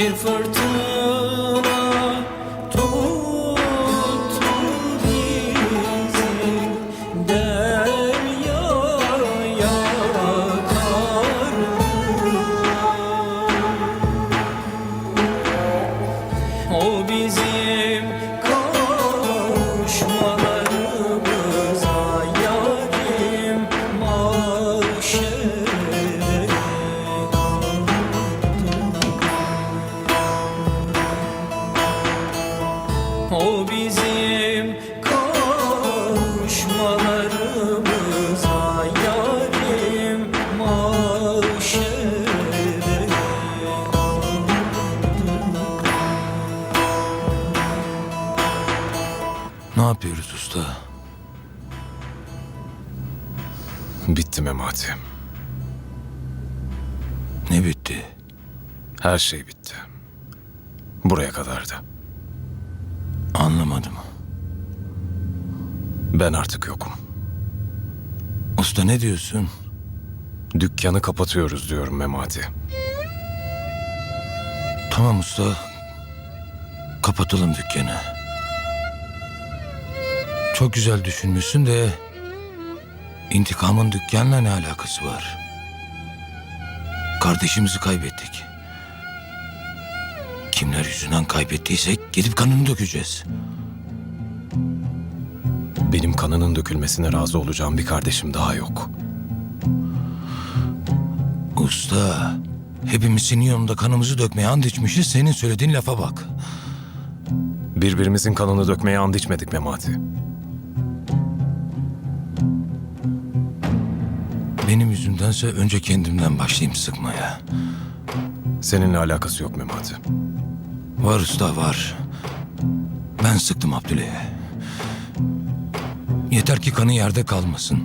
Bir fırtına bizim kavuşmalarımıza yarim mahşere Ne yapıyoruz usta? Bitti Memati. Ne bitti? Her şey bitti. Buraya kadardı. Anlamadım. Ben artık yokum. Usta ne diyorsun? Dükkanı kapatıyoruz diyorum Memati. Tamam usta. Kapatalım dükkanı. Çok güzel düşünmüşsün de... ...intikamın dükkanla ne alakası var? Kardeşimizi kaybettik. Kimler yüzünden kaybettiysek gidip kanını dökeceğiz. Benim kanının dökülmesine razı olacağım bir kardeşim daha yok. Usta, hepimizin yanında kanımızı dökmeye and içmişiz. Senin söylediğin lafa bak. Birbirimizin kanını dökmeye and içmedik Memati. Benim yüzümdense önce kendimden başlayayım sıkmaya. Seninle alakası yok Memati. Var usta var. Ben sıktım Abdüley'e. Yeter ki kanı yerde kalmasın.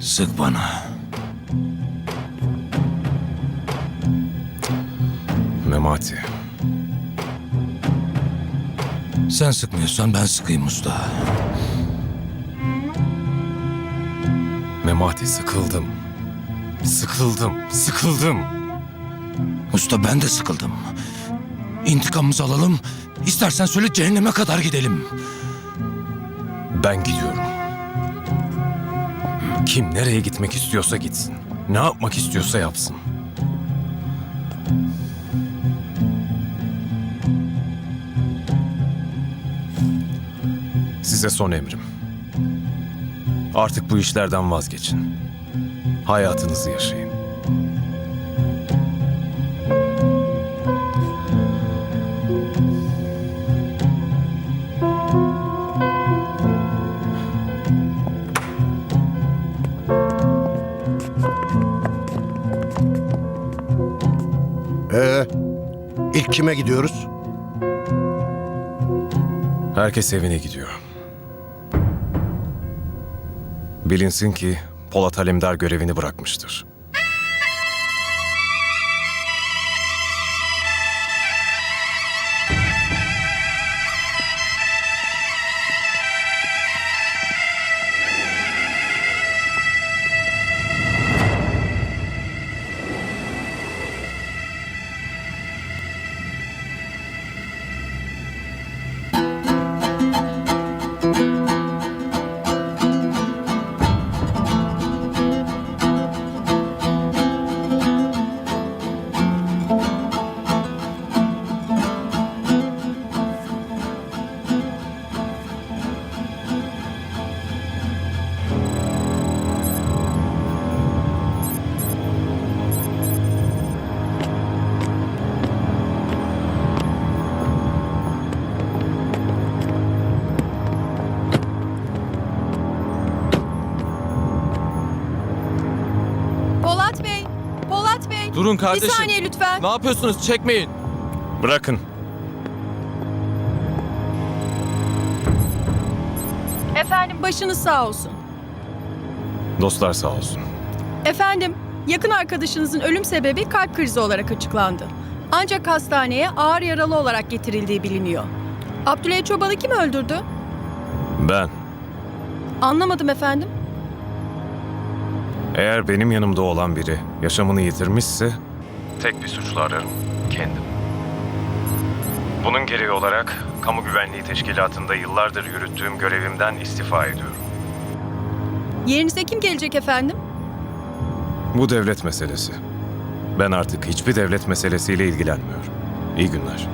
Sık bana. Memati. Sen sıkmıyorsan ben sıkayım usta. Memati sıkıldım. Sıkıldım. Sıkıldım. Usta ben de sıkıldım. İntikamımızı alalım. İstersen söyle cehenneme kadar gidelim. Ben gidiyorum. Kim nereye gitmek istiyorsa gitsin. Ne yapmak istiyorsa yapsın. Size son emrim. Artık bu işlerden vazgeçin. Hayatınızı yaşayın. Ee, ilk kime gidiyoruz? Herkes evine gidiyor. Bilinsin ki Polat Alemdar görevini bırakmıştır. Durun Bir kardeşim. saniye lütfen. Ne yapıyorsunuz? Çekmeyin. Bırakın. Efendim başınız sağ olsun. Dostlar sağ olsun. Efendim yakın arkadaşınızın ölüm sebebi kalp krizi olarak açıklandı. Ancak hastaneye ağır yaralı olarak getirildiği biliniyor. Abdüley Çoban'ı kim öldürdü? Ben Anlamadım efendim. Eğer benim yanımda olan biri yaşamını yitirmişse tek bir suçlu ararım. Kendim. Bunun gereği olarak Kamu Güvenliği Teşkilatı'nda yıllardır yürüttüğüm görevimden istifa ediyorum. Yerinize kim gelecek efendim? Bu devlet meselesi. Ben artık hiçbir devlet meselesiyle ilgilenmiyorum. İyi günler.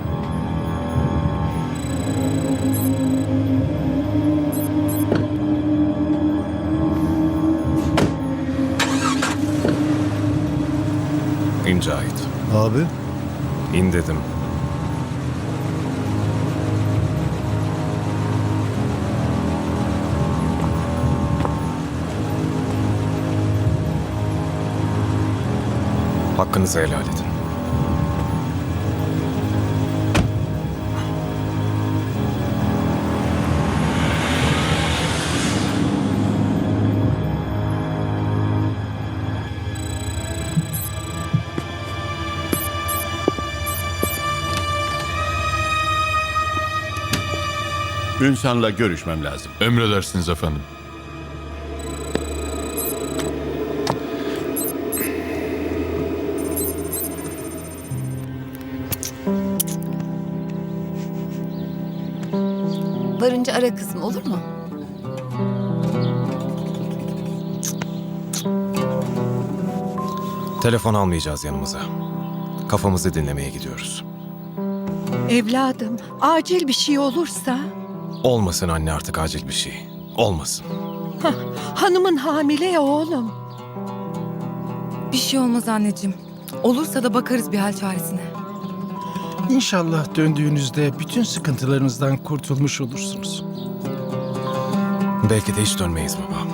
Cahit. Abi İn dedim. Hakkınızı helal edin. Ünsal'la görüşmem lazım. Emredersiniz efendim. Varınca ara kızım olur mu? Telefon almayacağız yanımıza. Kafamızı dinlemeye gidiyoruz. Evladım, acil bir şey olursa Olmasın anne artık acil bir şey. Olmasın. hanımın hamile ya oğlum. Bir şey olmaz anneciğim. Olursa da bakarız bir hal çaresine. İnşallah döndüğünüzde bütün sıkıntılarınızdan kurtulmuş olursunuz. Belki de hiç dönmeyiz baba.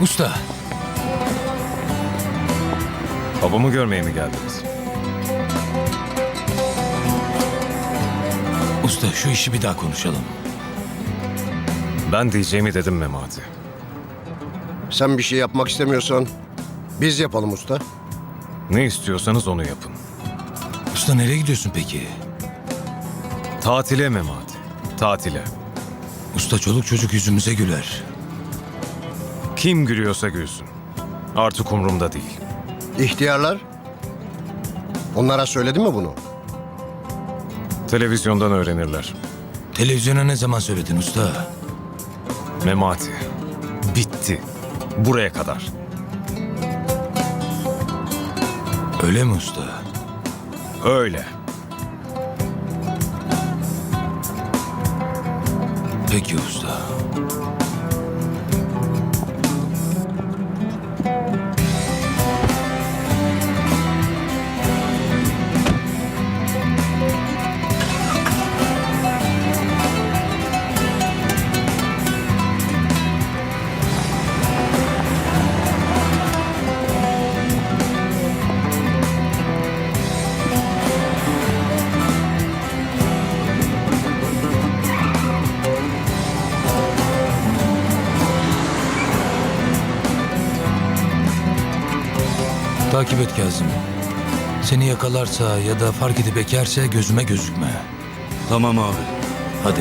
Usta, Babamı görmeye mi geldiniz? usta şu işi bir daha konuşalım. Ben diyeceğimi dedim Memati. sen bir şey yapmak istemiyorsan biz yapalım usta. Ne istiyorsanız onu yapın. Usta nereye gidiyorsun peki? Tatile Memati. Tatile. Usta çoluk çocuk yüzümüze güler. Kim gülüyorsa gülsün. Artık umurumda değil. İhtiyarlar? Onlara söyledin mi bunu? Televizyondan öğrenirler. Televizyona ne zaman söyledin usta? Memati. Bitti. Buraya kadar. Öyle mi usta? Öyle. Peki usta. Takip et Kazım. Seni yakalarsa ya da fark edip ekerse gözüme gözükme. Tamam abi. Hadi.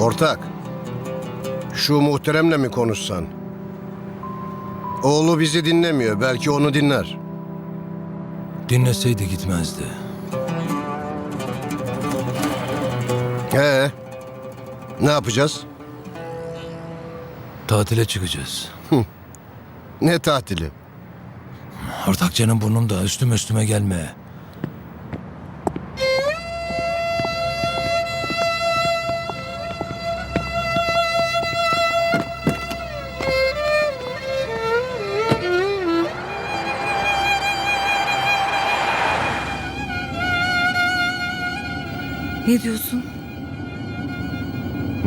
Ortak. Şu muhteremle mi konuşsan? Oğlu bizi dinlemiyor. Belki onu dinler. Dinleseydi gitmezdi. He. Ne yapacağız? Tatile çıkacağız. Ne tatili? Ortakçanın burnumda üstüme üstüme gelme. Ne diyorsun?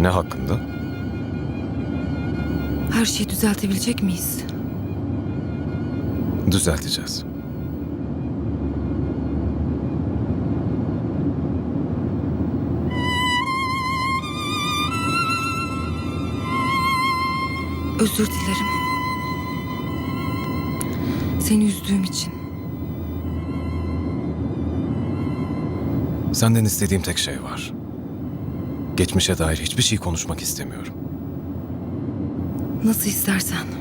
Ne hakkında? Her şeyi düzeltebilecek miyiz? Düzelteceğiz. Özür dilerim. Seni üzdüğüm için. Senden istediğim tek şey var. Geçmişe dair hiçbir şey konuşmak istemiyorum. Nasıl istersen.